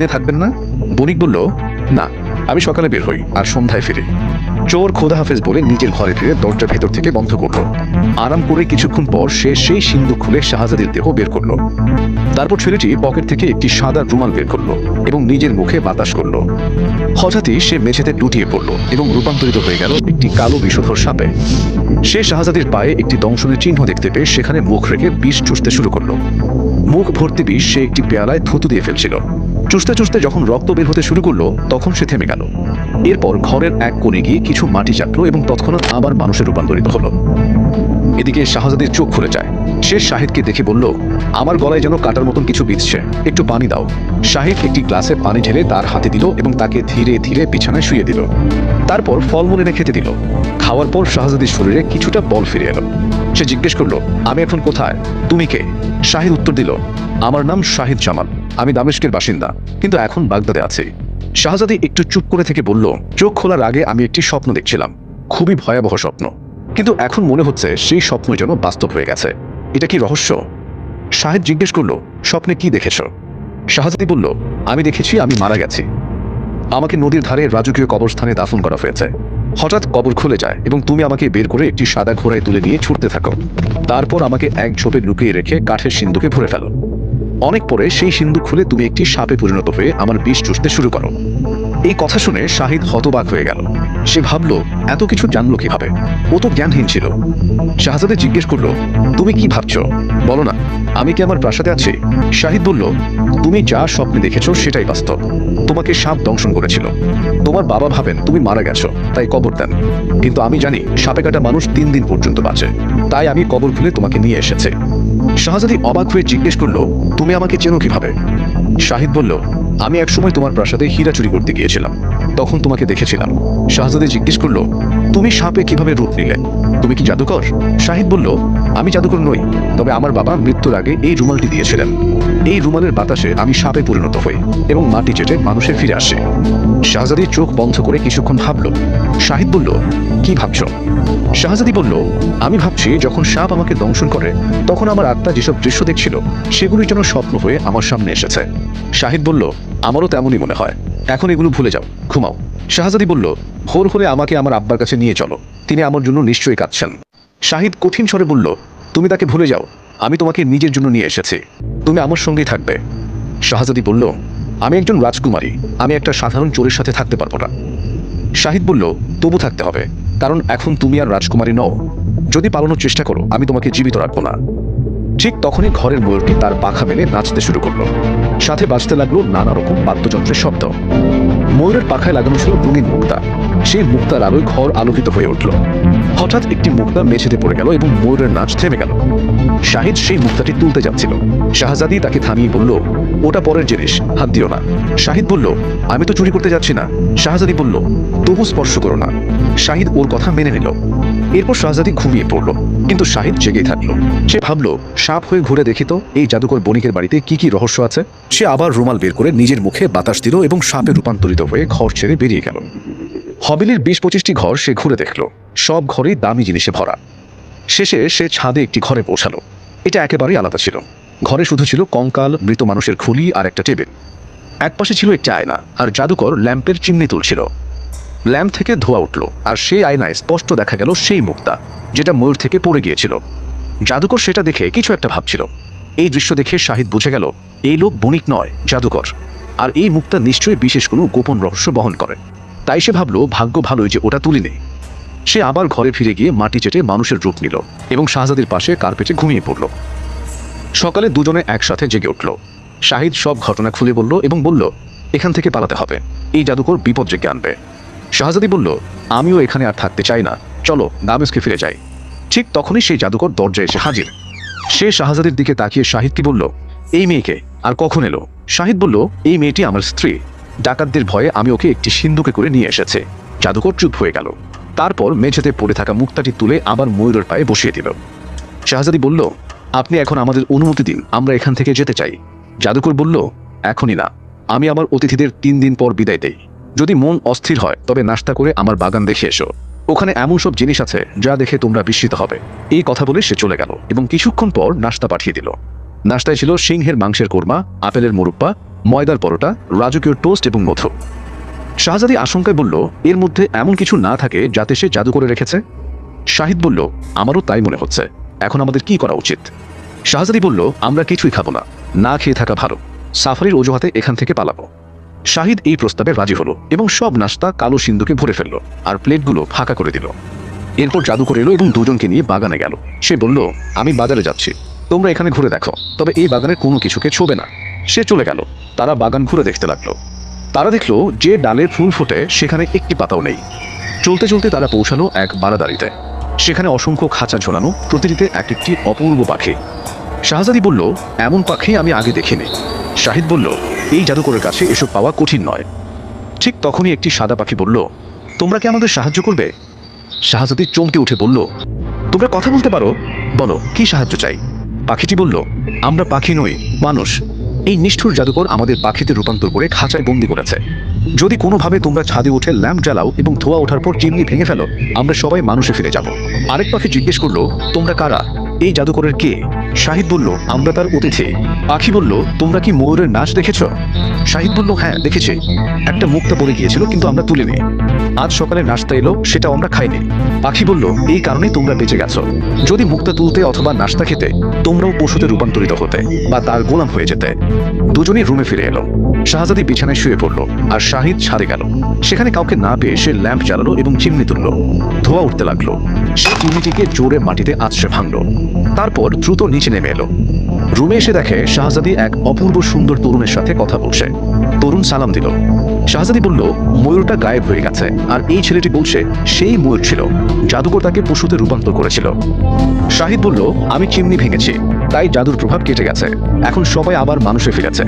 থাকবেন না? বণিক বলল না আমি সকালে বের হই। আর সন্ধ্যায় ফিরি। চোর খোদা হাফেজ বলে নিজের ঘরে ফিরে দরজা ভেতর থেকে বন্ধ করল। আরাম করে কিছুক্ষণ পর সে সেই সিন্ধুক খুলে শাহজাদির দেহ বের করল। তারপর ছেলেটি পকেট থেকে একটি সাদা রুমাল বের করল এবং নিজের মুখে বাতাস করল। হঠাৎই সে মেঝেতে লুটিয়ে পড়ল এবং রূপান্তরিত হয়ে গেল একটি কালো বিষধর সাপে। সে শাহজাদির পায়ে একটি দংশনের চিহ্ন দেখতে পেয়ে সেখানে মুখ রেখে বিষ চুষতে শুরু করল। মুখ ভর্তি বিষ সে একটি পেয়ালায় থুতু দিয়ে ফেলছিল। চুষতে চুষতে যখন রক্ত বের হতে শুরু করল, তখন সে থেমে গেল। এরপর ঘরের এক কোণে গিয়ে কিছু মাটি চাটলো এবং তৎক্ষণাৎ আবার মানুষে রূপান্তরিত হলো। এদিকে শাহজাদির চোখ খুলে যায়। সে শাহিদকে দেখে বলল, আমার গলায় যেন কাটার মতন কিছু বিঁধছে। একটু পানি দাও। শাহিদ একটি গ্লাসে পানি ঢেলে তার হাতে দিল এবং তাকে ধীরে ধীরে বিছানায় শুয়ে দিল। তারপর ফলমূল এনে খেতে দিল। খাওয়ার পর শাহজাদির শরীরে কিছুটা বল ফিরে এলো। সে জিজ্ঞেস করল, আমি এখন কোথায়? তুমি কে? শাহিদ উত্তর দিল, আমার নাম শাহিদ জামাল। আমি দামেস্কের বাসিন্দা, কিন্তু এখন বাগদাদে আছি। শাহজাদি একটু চুপ করে থেকে বলল, চোখ খোলার আগে আমি একটি স্বপ্ন দেখছিলাম, খুবই ভয়াবহ স্বপ্ন। কিন্তু এখন মনে হচ্ছে সেই স্বপ্ন যেন বাস্তব হয়ে গেছে। এটা কি রহস্য? শাহেদ জিজ্ঞেস করল, স্বপ্নে কি দেখেছ? শাহজাদি বলল, আমি দেখেছি, আমি মারা গেছি। আমাকে নদীর ধারে রাজকীয় কবরস্থানে দাফন করা হয়েছে। হঠাৎ কবর খুলে যায় এবং তুমি আমাকে বের করে একটি সাদা ঘোড়ায় তুলে নিয়ে ছুটতে থাকো। তারপর আমাকে এক ঝোপে লুকিয়ে রেখে কাঠের সিন্ধুকে ভরে ফেলো। অনেক পরে সেই সিন্ধুক খুলে তুমি একটি সাপে পরিণত হয়ে আমার বিষ চুষতে শুরু করো। এই কথা শুনে শাহিদ হতবাক হয়ে গেল। সে ভাবল, এত কিছু জানলো কীভাবে? ও তো জ্ঞানহীন ছিল। শাহজাদে জিজ্ঞেস করল, তুমি কি ভাবছ? বলো না, আমি কি আমার প্রাসাদে আছি? শাহিদ বলল, তুমি যা স্বপ্নে দেখেছ সেটাই বাস্তব। তোমাকে সাপ দংশন করেছিল। তোমার বাবা ভাবেন তুমি মারা গেছো, তাই কবর দেন। কিন্তু আমি জানি, সাপে কাটা মানুষ তিন দিন পর্যন্ত বাঁচে। তাই আমি কবর খুলে তোমাকে নিয়ে এসেছে। শাহজাদি অবাক হয়ে জিজ্ঞেস করল, তুমি আমাকে চেনো কীভাবে? শাহিদ বলল, আমি একসময় তোমার প্রাসাদে হীরা চুরি করতে গিয়েছিলাম। তখন তোমাকে দেখেছিলাম। শাহজাদি জিজ্ঞেস করল, তুমি সাপে কীভাবে রূপ নিলে? তুমি কি জাদুকর? শাহিদ বলল, আমি জাদুকর নই, তবে আমার বাবা মৃত্যুর আগে এই রুমালটি দিয়েছিলেন। এই রুমালের বাতাসে আমি সাপে পরিণত হই এবং মাটি চেটে মানুষে ফিরে আসে। শাহজাদি চোখ বন্ধ করে কিছুক্ষণ ভাবল। শাহিদ বলল, কি ভাবছ? শাহজাদি বলল, আমি ভাবছি যখন সাপ আমাকে দংশন করে, তখন আমার আত্মা যেসব দৃশ্য দেখছিল, সেগুলি যেন স্বপ্ন হয়ে আমার সামনে এসেছে। শাহিদ বলল, আমারও তেমনই মনে হয়। এখন এগুলো ভুলে যাও, ঘুমাও। শাহজাদি বলল ভোর হলে আমাকে আমার আব্বার কাছে নিয়ে চলো, তিনি আমার জন্য নিশ্চয়ই কাঁদছেন। শাহিদ কঠিন স্বরে বলল, তুমি তাকে ভুলে যাও আমি তোমাকে নিজের জন্য নিয়ে এসেছি। তুমি আমার সঙ্গেই থাকবে। শাহজাদি বলল, আমি একজন রাজকুমারী। আমি একটা সাধারণ চোরের সাথে থাকতে পারব না। শাহিদ বলল, তবু থাকতে হবে। কারণ এখন তুমি আর রাজকুমারী নও। যদি পালানোর চেষ্টা করো, আমি তোমাকে জীবিত রাখব না। ঠিক তখনই ঘরের ময়ূরটি তার পাখা মেলে নাচতে শুরু করল। সাথে বাজতে লাগল নানা রকম বাদ্যযন্ত্রের শব্দ। ময়ূরের পাখায় লাগানো ছিল রঙিন মুক্তা। সেই মুক্তার আলোয় ঘর আলোকিত হয়ে উঠল। হঠাৎ একটি মুক্তা মেঝেতে পড়ে গেল এবং ময়ূরের নাচ থেমে গেল। শাহিদ সেই মুক্তাটি তুলতে যাচ্ছিল। শাহজাদি তাকে থামিয়ে বলল, ওটা পরের জিনিস, হাত দিও না। শাহিদ বলল, আমি তো চুরি করতে যাচ্ছি না। শাহজাদি বলল, তবু স্পর্শ করো না। শাহিদ ওর কথা মেনে নিল। এরপর শাহজাদি ঘুমিয়ে পড়ল, কিন্তু শাহিদ জেগেই থাকল। সে ভাবলো, সাপ হয়ে ঘুরে দেখি তো, এই জাদুকর বণিকের বাড়িতে কি কি রহস্য আছে? সে আবার রুমাল বের করে নিজের মুখে বাতাস দিল এবং সাপে রূপান্তরিত হয়ে ঘর ছেড়ে বেরিয়ে গেল। হবিলির বিশ পঁচিশটি ঘর সে ঘুরে দেখল। সব ঘরেই দামি জিনিসে ভরা। শেষে সে ছাদে একটি ঘরে পৌঁছালো। এটা একেবারেই আলাদা ছিল। ঘরে শুধু ছিল কঙ্কাল, মৃত মানুষের খুলি আর একটা টেবিল। একপাশে ছিল একটি আয়না আর জাদুকর ল্যাম্পের চিমনি তুলছিল। ল্যাম্প থেকে ধোয়া উঠল আর সেই আয়নায় স্পষ্ট দেখা গেল সেই মুক্তা, যেটা ময়ূর থেকে পড়ে গিয়েছিল। জাদুকর সেটা দেখে কিছু একটা ভাবছিল। এই দৃশ্য দেখে শাহিদ বুঝে গেল, এই লোক বণিক নয়, জাদুকর। আর এই মুক্তা নিশ্চয়ই বিশেষ কোনো গোপন রহস্য বহন করে। তাই সে ভাবলো, ভাগ্য ভালোই যে ওটা তুলি নেই সে আবার ঘরে ফিরে গিয়ে মাটি চেটে মানুষের রূপ নিল এবং শাহজাদির পাশে কার্পেটে ঘুমিয়ে পড়ল। সকালে দুজনে একসাথে জেগে উঠল। শাহিদ সব ঘটনা খুলে বলল এবং বলল, এখান থেকে পালাতে হবে। এই জাদুকর বিপদ জেগে আনবে। শাহজাদি বলল, আমিও এখানে আর থাকতে চাই না। চলো, দামেস্কে ফিরে যাই। ঠিক তখনই সেই জাদুকর দরজায় এসে হাজির। সে শাহজাদির দিকে তাকিয়ে শাহিদকে বলল, এই মেয়েকে, আর কখন এলো? শাহিদ বলল, এই মেয়েটি আমার স্ত্রী। ডাকাতদের ভয়ে আমি ওকে একটি সিন্ধুকে করে নিয়ে এসেছে। জাদুকর চুপ হয়ে গেল। তারপর মেঝেতে পড়ে থাকা মুক্তাটি তুলে আবার ময়ূরের পায়ে বসিয়ে দিল। শাহজাদি বলল, আপনি এখন আমাদের অনুমতি দিন, আমরা এখান থেকে যেতে চাই। জাদুকর বলল, এখনই না। আমি আমার অতিথিদের তিন দিন পর বিদায় দেই। যদি মন অস্থির হয়, তবে নাস্তা করে আমার বাগান দেখে এসো। ওখানে এমন সব জিনিস আছে, যা দেখে তোমরা বিস্মিত হবে। এই কথা বলে সে চলে গেল এবং কিছুক্ষণ পর নাস্তা পাঠিয়ে দিল। নাস্তায় ছিল সিংহের মাংসের কোরমা, আপেলের মুরব্বা ময়দার পরোটা, রাজকীয় টোস্ট এবং মধু। শাহজাদি আশঙ্কায় বলল, এর মধ্যে এমন কিছু না থাকে যাতে সে জাদু করে রেখেছে? শাহিদ বলল, আমারও তাই মনে হচ্ছে। এখন আমাদের কি করা উচিত? শাহজাদি বলল, আমরা কিছুই খাব না। না খেয়ে থাকা ভালো। সাফারির অজুহাতে এখান থেকে পালাবো। শাহিদ এই প্রস্তাবে রাজি হলো এবং সব নাস্তা কালো সিন্ধুকে ভরে ফেলল আর প্লেটগুলো ফাঁকা করে দিল। এরপর জাদু করে এলো এবং দুজনকে নিয়ে বাগানে গেল। সে বলল, আমি বাজারে যাচ্ছি। তোমরা এখানে ঘুরে দেখো। তবে এই বাগানের কোনো কিছুকে ছোবে না। সে চলে গেল। তারা বাগান ঘুরে দেখতে লাগল। তারা দেখল যে ডালের ফুল ফোটে, সেখানে একটি পাতাও নেই। চলতে চলতে তারা পৌঁছালো এক বারাদারিতে। সেখানে অসংখ্য খাঁচা ঝোলানো, প্রতিটিতে এক একটি অপূর্ব পাখি। শাহজাদি বলল, এমন পাখি আমি আগে দেখিনি। শাহিদ বলল, এই জাদুকরের কাছে এসব পাওয়া কঠিন নয়। ঠিক তখনই একটি সাদা পাখি বলল, তোমরা কি আমাদের সাহায্য করবে? শাহজাদি চমকে উঠে বলল, তোমরা কথা বলতে পারো। বলো, কি সাহায্য চাই? পাখিটি বলল, আমরা পাখি নই, মানুষ। এই নিষ্ঠুর জাদুকর আমাদের পাখিতে রূপান্তর করে খাঁচায় বন্দি করেছে। যদি কোনোভাবে তোমরা ছাদে উঠে ল্যাম্প জ্বালাও এবং ধোয়া ওঠার পর চিমনি ভেঙে ফেলো, আমরা সবাই মানুষে ফিরে যাব। আরেক পাখি জিজ্ঞেস করল, তোমরা কারা? এই জাদুকরের কে? শাহিদ বলল, আমরা তার অতিথি। পাখি বলল, তোমরা কি ময়ূরের নাচ দেখেছ? শাহিদ বলল হ্যাঁ দেখেছি। একটা মুক্তা পড়ে গিয়েছিল, কিন্তু আমরা তুলিনি। আজ সকালে নাস্তা এলো, সেটা আমরা খাইনি। পাখি বলল, এই কারণে তোমরা বেঁচে গেছো। যদি মুক্তা তুলতে অথবা নাস্তা খেতে, তোমরাও পশুতে রূপান্তরিত হতে বা তার গোলাম হয়ে যেতে। দুজনেই রুমে ফিরে এলো। শাহজাদি বিছানায় শুয়ে পড়ল, আর শাহিদ ছাদে গেল। সেখানে কাউকে না পেয়ে সে ল্যাম্প জ্বালালো এবং চিমনি তুললো। ধোয়া উঠতে লাগল। সে চিমনিটিকে জোরে মাটিতে আছড়ে ভাঙলো। তারপর দ্রুত নিচে নেমে এলো। রুমে এসে দেখে শাহজাদি এক অপূর্ব সুন্দর তরুণের সাথে কথা বলছে। তরুণ সালাম দিল। শাহজাদি বলল, ময়ূরটা গায়েব হয়ে গেছে, আর এই ছেলেটি বলছে, সেই ময়ূর ছিল। জাদুকর তাকে পশুতে রূপান্তর করেছিল। শাহিদ বলল, আমি চিমনি ভেঙেছি, তাই জাদুর প্রভাব কেটে গেছে। এখন সবাই আবার মানুষে ফিরেছে।